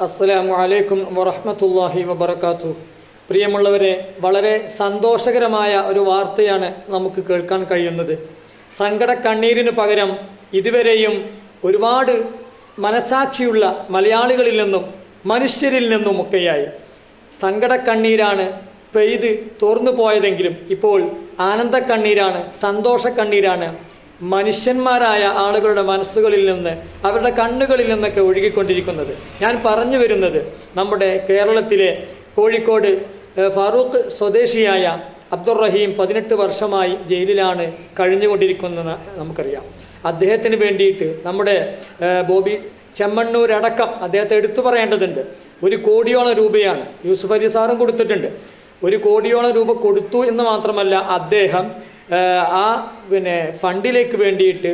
അസ്സലാമു അലൈക്കും വറഹമത്തല്ലാഹി വബർക്കാത്തു പ്രിയമുള്ളവരെ വളരെ സന്തോഷകരമായ ഒരു വാർത്തയാണ് നമുക്ക് കേൾക്കാൻ കഴിയുന്നത്. സങ്കട കണ്ണീരിന് പകരം ഇതുവരെയും ഒരുപാട് മനസാക്ഷിയുള്ള മലയാളികളിൽ നിന്നും മനുഷ്യരിൽ നിന്നുമൊക്കെയായി സങ്കട കണ്ണീരാണ് പെയ്ത് തോർന്നു പോയതെങ്കിലും ഇപ്പോൾ ആനന്ദ കണ്ണീരാണ് സന്തോഷ കണ്ണീരാണ് മനുഷ്യന്മാരായ ആളുകളുടെ മനസ്സുകളിൽ നിന്ന് അവരുടെ കണ്ണുകളിൽ നിന്നൊക്കെ ഒഴുകിക്കൊണ്ടിരിക്കുന്നത്. ഞാൻ പറഞ്ഞു വരുന്നത് നമ്മുടെ കേരളത്തിലെ കോഴിക്കോട് ഫാറൂഖ് സ്വദേശിയായ അബ്ദുറഹീം പതിനെട്ട് വർഷമായി ജയിലിലാണ് കഴിഞ്ഞുകൊണ്ടിരിക്കുന്നതെന്ന് നമുക്കറിയാം. അദ്ദേഹത്തിന് വേണ്ടിയിട്ട് നമ്മുടെ ബോബി ചെമ്മണ്ണൂരടക്കം അദ്ദേഹത്തെ എടുത്തു പറയേണ്ടതുണ്ട്. ഒരു കോടിയോളം രൂപയാണ് യൂസുഫ് അലി സാറും കൊടുത്തിട്ടുണ്ട്. ഒരു കോടിയോളം രൂപ കൊടുത്തു എന്ന് മാത്രമല്ല അദ്ദേഹം ആ പിന്നെ ഫണ്ടിലേക്ക് വേണ്ടിയിട്ട്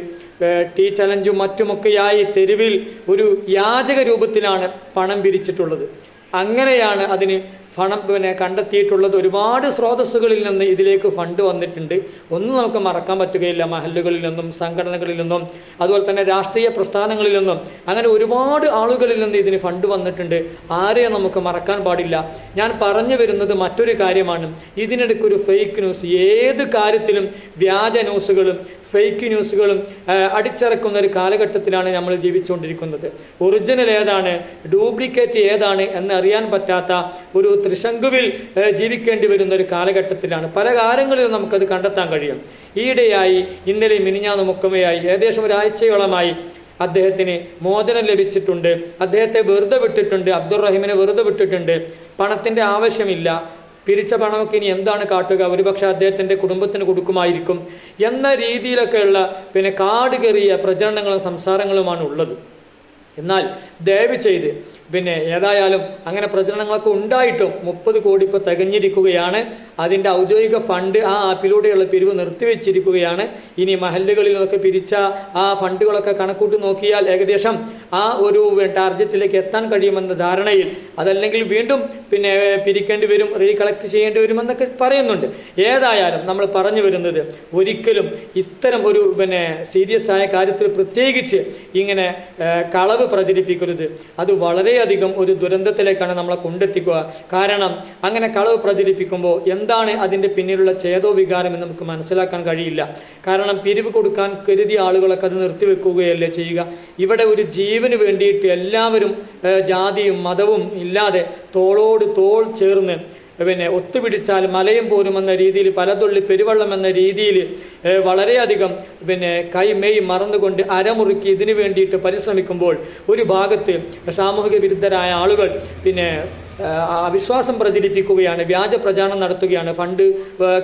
ടീ ചലഞ്ചും മറ്റുമൊക്കെയായി തെരുവിൽ ഒരു യാചക രൂപത്തിലാണ് പണം പിരിച്ചിട്ടുള്ളത് അങ്ങനെയാണ് അതിന് പണം പിന്നെ കണ്ടെത്തിയിട്ടുള്ളത് ഒരുപാട് സ്രോതസ്സുകളിൽ നിന്ന് ഇതിലേക്ക് ഫണ്ട് വന്നിട്ടുണ്ട്. ഒന്നും നമുക്ക് മറക്കാൻ പറ്റുകയില്ല. മഹല്ലുകളിൽ നിന്നും സംഘടനകളിൽ നിന്നും അതുപോലെ തന്നെ രാഷ്ട്രീയ പ്രസ്ഥാനങ്ങളിൽ നിന്നും. അങ്ങനെ ഒരുപാട് ആളുകളിൽ നിന്ന് ഇതിന് ഫണ്ട് വന്നിട്ടുണ്ട്. ആരെയും നമുക്ക് മറക്കാൻ പാടില്ല. ഞാൻ പറഞ്ഞു വരുന്നത് മറ്റൊരു കാര്യമാണ്. ഇതിനിടയ്ക്ക് ഒരു ഫേക്ക് ന്യൂസ് ഏത് കാര്യത്തിലും വ്യാജ ന്യൂസുകളും ഫേക്ക് ന്യൂസുകളും അടിച്ചിറക്കുന്ന ഒരു കാലഘട്ടത്തിലാണ് നമ്മൾ ജീവിച്ചുകൊണ്ടിരിക്കുന്നത്. ഒറിജിനൽ ഏതാണ്? ഡ്യൂപ്ലിക്കേറ്റ് ഏതാണ്? എന്നറിയാൻ പറ്റാത്ത ഒരു ത്രിശങ്കുവിൽ ജീവിക്കേണ്ടി വരുന്ന ഒരു കാലഘട്ടത്തിലാണ്. പല കാര്യങ്ങളിലും നമുക്കത് കണ്ടെത്താൻ കഴിയും. ഈയിടെയായി ഇന്നലെ മിനിഞ്ഞാന്നുമൊക്കമയായി ഏകദേശം ഒരാഴ്ചയോളമായി അദ്ദേഹത്തിന് മോചനം ലഭിച്ചിട്ടുണ്ട്. അദ്ദേഹത്തെ വെറുതെ വിട്ടിട്ടുണ്ട് അബ്ദുറഹിമിനെ വെറുതെ വിട്ടിട്ടുണ്ട്. പണത്തിന്റെ ആവശ്യമില്ല. പിരിച്ച പണമൊക്കെ ഇനി എന്താണ് കാട്ടുക? ഒരുപക്ഷെ അദ്ദേഹത്തിന്റെ കുടുംബത്തിന് കൊടുക്കുമായിരിക്കും. എന്ന രീതിയിലൊക്കെയുള്ള പിന്നെ കാട് കയറിയ പ്രചരണങ്ങളും സംസാരങ്ങളുമാണ് ഉള്ളത്. എന്നാൽ ദയവ് ചെയ്ത് പിന്നെ ഏതായാലും അങ്ങനെ പ്രചരണങ്ങളൊക്കെ ഉണ്ടായിട്ടും മുപ്പത് കോടി ഇപ്പോൾ തികഞ്ഞിരിക്കുകയാണ്. അതിന്റെ ഔദ്യോഗിക ഫണ്ട് ആ ആപ്പിലൂടെയുള്ള പിരിവ് നിർത്തിവെച്ചിരിക്കുകയാണ്. ഇനി മഹല്ലുകളിലൊക്കെ പിരിച്ച ആ ഫണ്ടുകളൊക്കെ കണക്കൂട്ടി നോക്കിയാൽ ഏകദേശം ആ ഒരു ടാർജറ്റിലേക്ക് എത്താൻ കഴിയുമെന്ന ധാരണയിൽ. അതല്ലെങ്കിൽ വീണ്ടും പിന്നെ പിരിക്കേണ്ടി വരും റീകളക്ട് ചെയ്യേണ്ടി വരുമെന്നൊക്കെ പറയുന്നുണ്ട്. ഏതായാലും നമ്മൾ പറഞ്ഞു വരുന്നത് ഒരിക്കലും ഇത്തരം ഒരു പിന്നെ സീരിയസ് ആയ കാര്യത്തിൽ പ്രത്യേകിച്ച് ഇങ്ങനെ കളവ് പ്രചരിപ്പിക്കരുത്. അത് വളരെയധികം ഒരു ദുരന്തത്തിലേക്കാണ് നമ്മളെ കൊണ്ടെത്തിക്കുക. കാരണം അങ്ങനെ കളവ് പ്രചരിപ്പിക്കുമ്പോൾ എന്താണ് അതിന്റെ പിന്നിലുള്ള ചേതോ വികാരം എന്ന് നമുക്ക് മനസ്സിലാക്കാൻ കഴിയില്ല. കാരണം പിരിവ് കൊടുക്കാൻ കരുതിയ ആളുകളൊക്കെ അത് നിർത്തിവെക്കുകയല്ലേ ചെയ്യുക. ഇവിടെ ഒരു ജീവന് വേണ്ടിയിട്ട് എല്ലാവരും ജാതിയും മതവും ഇല്ലാതെ തോളോട് തോൾ ചേർന്ന് പിന്നെ ഒത്തുപിടിച്ചാൽ മലയും പോരും എന്ന രീതിയിൽ പലതുള്ളി പെരുവള്ളം എന്ന രീതിയിൽ വളരെയധികം പിന്നെ കൈ മെയ് മറന്നുകൊണ്ട് അരമുറുക്കി ഇതിനു വേണ്ടിയിട്ട് പരിശ്രമിക്കുമ്പോൾ ഒരു ഭാഗത്ത് സാമൂഹിക വിരുദ്ധരായ ആളുകൾ പിന്നെ അവിശ്വാസം പ്രചരിപ്പിക്കുകയാണ് വ്യാജ പ്രചാരണം നടത്തുകയാണ്. ഫണ്ട്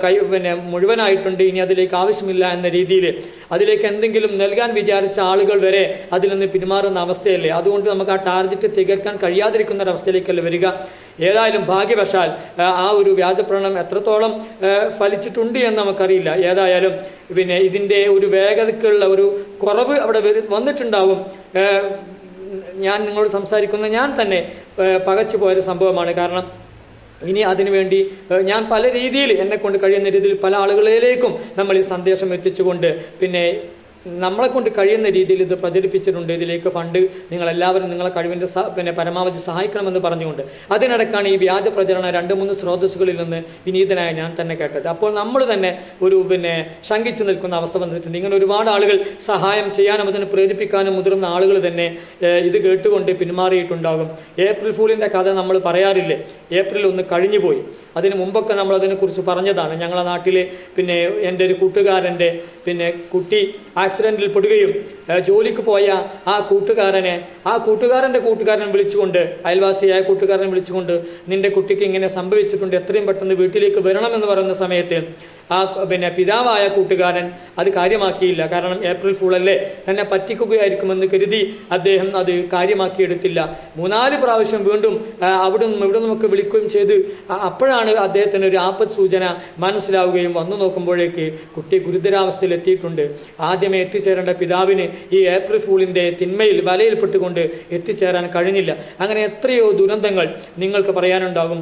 കൈ പിന്നെ മുഴുവനായിട്ടുണ്ട് ഇനി അതിലേക്ക് ആവശ്യമില്ല എന്ന രീതിയിൽ. അതിലേക്ക് എന്തെങ്കിലും നൽകാൻ വിചാരിച്ച ആളുകൾ വരെ അതിൽ നിന്ന് പിന്മാറുന്ന അവസ്ഥയല്ലേ? അതുകൊണ്ട് നമുക്ക് ആ ടാർഗറ്റ് തികർക്കാൻ കഴിയാതിരിക്കുന്ന ഒരവസ്ഥയിലേക്കല്ലേ വരിക. ഏതായാലും ഭാഗ്യവശാൽ ആ, ഒരു വ്യാജപ്രണം എത്രത്തോളം ഫലിച്ചിട്ടുണ്ട് എന്ന് നമുക്കറിയില്ല. ഏതായാലും പിന്നെ ഇതിന്റെ ഒരു വേഗതയ്ക്കുള്ള ഒരു കുറവ് അവിടെ വന്നിട്ടുണ്ടാവും. ഞാൻ നിങ്ങളോട് സംസാരിക്കുന്ന ഞാൻ തന്നെ പകച്ചു പോയൊരു സംഭവമാണ്. കാരണം ഇനി അതിനുവേണ്ടി ഞാൻ പല രീതിയിൽ എന്നെ കൊണ്ട് കഴിയുന്ന രീതിയിൽ പല ആളുകളിലേക്കും നമ്മൾ ഈ സന്ദേശം എത്തിച്ചുകൊണ്ട് പിന്നെ നമ്മളെ കൊണ്ട് കഴിയുന്ന രീതിയിൽ ഇത് പ്രചരിപ്പിച്ചിട്ടുണ്ട്. ഇതിലേക്ക് ഫണ്ട് നിങ്ങളെല്ലാവരും നിങ്ങളെ കഴിവിന്റെ പിന്നെ പരമാവധി സഹായിക്കണമെന്ന് പറഞ്ഞുകൊണ്ട്. അതിനിടക്കാണ് ഈ വ്യാജ പ്രചരണം രണ്ട് മൂന്ന് സ്രോതസ്സുകളിൽ നിന്ന് വിനീതനായ ഞാൻ തന്നെ കേട്ടത്. അപ്പോൾ നമ്മൾ തന്നെ ഒരു പിന്നെ ശങ്കിച്ചു നിൽക്കുന്ന അവസ്ഥ വന്നിട്ടുണ്ട്. ഇങ്ങനെ ഒരുപാട് ആളുകൾ സഹായം ചെയ്യാനും അതിനെ പ്രേരിപ്പിക്കാനും മുതിർന്ന ആളുകൾ തന്നെ ഇത് കേട്ടുകൊണ്ട് പിന്മാറിയിട്ടുണ്ടാകും. ഏപ്രിൽ ഫൂളിന്റെ കഥ നമ്മൾ പറയാറില്ലേ? ഏപ്രിൽ ഒന്ന് കഴിഞ്ഞു പോയി അതിന് മുമ്പൊക്കെ നമ്മൾ അതിനെക്കുറിച്ച് പറഞ്ഞതാണ്. ഞങ്ങളെ നാട്ടിലെ പിന്നെ എന്റെ ഒരു കൂട്ടുകാരന്റെ പിന്നെ കുട്ടി ആക്സിഡന്റിൽ പെടുകയും ഏഹ്, ജോലിക്ക് പോയ ആ കൂട്ടുകാരനെ ആ കൂട്ടുകാരന്റെ കൂട്ടുകാരൻ വിളിച്ചുകൊണ്ട് അയൽവാസിയായ കൂട്ടുകാരനെ വിളിച്ചുകൊണ്ട് നിന്റെ കുട്ടിക്ക് ഇങ്ങനെ സംഭവിച്ചിട്ടുണ്ട് എത്രയും പെട്ടെന്ന് വീട്ടിലേക്ക് വരണമെന്ന് പറയുന്ന സമയത്ത് ആ പിന്നെ പിതാവായ കൂട്ടുകാരൻ അത് കാര്യമാക്കിയില്ല. കാരണം ഏപ്രിൽ ഫൂളല്ലേ തന്നെ പറ്റിക്കുകയായിരിക്കുമെന്ന് കരുതി അദ്ദേഹം അത് കാര്യമാക്കിയെടുത്തില്ല. മൂന്നാൽ പ്രാവശ്യം വീണ്ടും അവിടെ നിന്നും ഇവിടെ നിന്നൊക്കെ വിളിക്കുകയും ചെയ്ത് അപ്പോഴാണ് അദ്ദേഹത്തിന് ഒരു ആപത് സൂചന മനസ്സിലാവുകയും വന്നു നോക്കുമ്പോഴേക്ക് കുട്ടി ഗുരുതരാവസ്ഥയിൽ എത്തിയിട്ടുണ്ട് ആദ്യമേ എത്തിച്ചേരേണ്ട പിതാവിന് ഈ ഏപ്രിൽ ഫൂളിന്റെ തിന്മയിൽ വലയിൽപ്പെട്ടുകൊണ്ട് എത്തിച്ചേരാൻ കഴിഞ്ഞില്ല. അങ്ങനെ എത്രയോ ദുരന്തങ്ങൾ നിങ്ങൾക്ക് പറയാനുണ്ടാകും.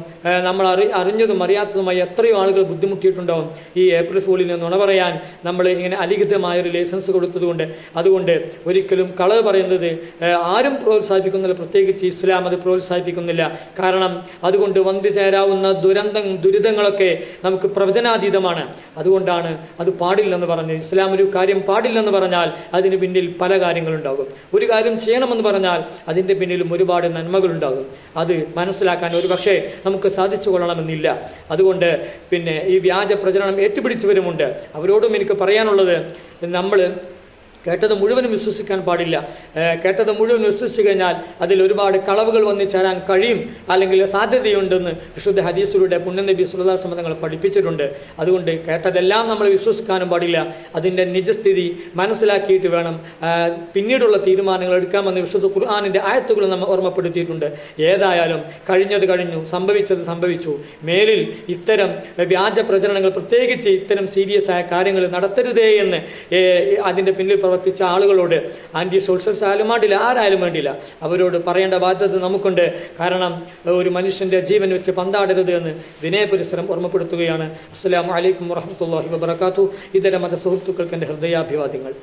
നമ്മൾ അറി അറിഞ്ഞതും അറിയാത്തതുമായി എത്രയോ ആളുകൾ ബുദ്ധിമുട്ടിയിട്ടുണ്ടാകും ഏപ്രിൽ ഫൂളിന് നുണ പറയാൻ നമ്മൾ ഇങ്ങനെ അലിഖിതമായ ഒരു ലൈസൻസ് കൊടുത്തതുകൊണ്ട് അതുകൊണ്ട് ഒരിക്കലും കളവ് പറയുന്നത് ആരും പ്രോത്സാഹിപ്പിക്കുന്നില്ല പ്രത്യേകിച്ച് ഇസ്ലാം അത് പ്രോത്സാഹിപ്പിക്കുന്നില്ല. കാരണം അതുകൊണ്ട് വന്നു ചേരാവുന്ന ദുരന്ത ദുരിതങ്ങളൊക്കെ നമുക്ക് പ്രവചനാതീതമാണ്. അതുകൊണ്ടാണ് അത് പാടില്ലെന്ന് പറഞ്ഞത് ഇസ്ലാം ഒരു കാര്യം പാടില്ലെന്ന് പറഞ്ഞാൽ അതിന് പിന്നിൽ പല കാര്യങ്ങളുണ്ടാകും. ഒരു കാര്യം ചെയ്യണമെന്ന് പറഞ്ഞാൽ അതിന്റെ പിന്നിലും ഒരുപാട് നന്മകളുണ്ടാകും. അത് മനസ്സിലാക്കാൻ ഒരു പക്ഷേ നമുക്ക് സാധിച്ചു കൊള്ളണമെന്നില്ല. അതുകൊണ്ട് പിന്നെ ഈ വ്യാജ പ്രചരണം ഏറ്റുപിടിച്ചവരുമുണ്ട്. അവരോടും എനിക്ക് പറയാനുള്ളത് നമ്മൾ കേട്ടത് മുഴുവനും വിശ്വസിക്കാൻ പാടില്ല. കേട്ടത് മുഴുവൻ വിശ്വസിച്ചു കഴിഞ്ഞാൽ അതിൽ ഒരുപാട് കളവുകൾ വന്നു ചേരാൻ കഴിയും അല്ലെങ്കിൽ സാധ്യതയുണ്ടെന്ന് വിശുദ്ധ ഹദീസിലൂടെ പുണ്യനബി സുലതാ സംബന്ധങ്ങൾ പഠിപ്പിച്ചിട്ടുണ്ട്. അതുകൊണ്ട് കേട്ടതെല്ലാം നമ്മൾ വിശ്വസിക്കാനും പാടില്ല. അതിന്റെ നിജസ്ഥിതി മനസ്സിലാക്കിയിട്ട് വേണം പിന്നീടുള്ള തീരുമാനങ്ങൾ എടുക്കാമെന്ന് വിശുദ്ധ ഖുർആാനിന്റെ ആയത്തുകൾ നമ്മൾ ഓർമ്മപ്പെടുത്തിയിട്ടുണ്ട്. ഏതായാലും കഴിഞ്ഞത് കഴിഞ്ഞു സംഭവിച്ചത് സംഭവിച്ചു. മേലിൽ ഇത്തരം വ്യാജ പ്രചരണങ്ങൾ പ്രത്യേകിച്ച് ഇത്തരം സീരിയസ് ആയ കാര്യങ്ങൾ നടത്തരുതേ എന്ന് അതിന്റെ പിന്നിൽ പ്രവർത്തിച്ച ആളുകളോട് ആന്റി സോഷ്യൽ ആയാലും ആരായാലും വേണ്ടില്ല അവരോട് പറയേണ്ട ബാധ്യത നമുക്കുണ്ട്. കാരണം ഒരു മനുഷ്യന്റെ ജീവൻ വെച്ച് പന്താടരുത് എന്ന് വിനയപരിസരം ഓർമ്മപ്പെടുത്തുകയാണ്. അസ്സാം വലൈക്കും വറഹമത്തല്ലാഹി വബർക്കാത്തു ഇതര മത സുഹൃത്തുക്കൾക്ക് എന്റെ ഹൃദയാഭിവാദ്യങ്ങൾ.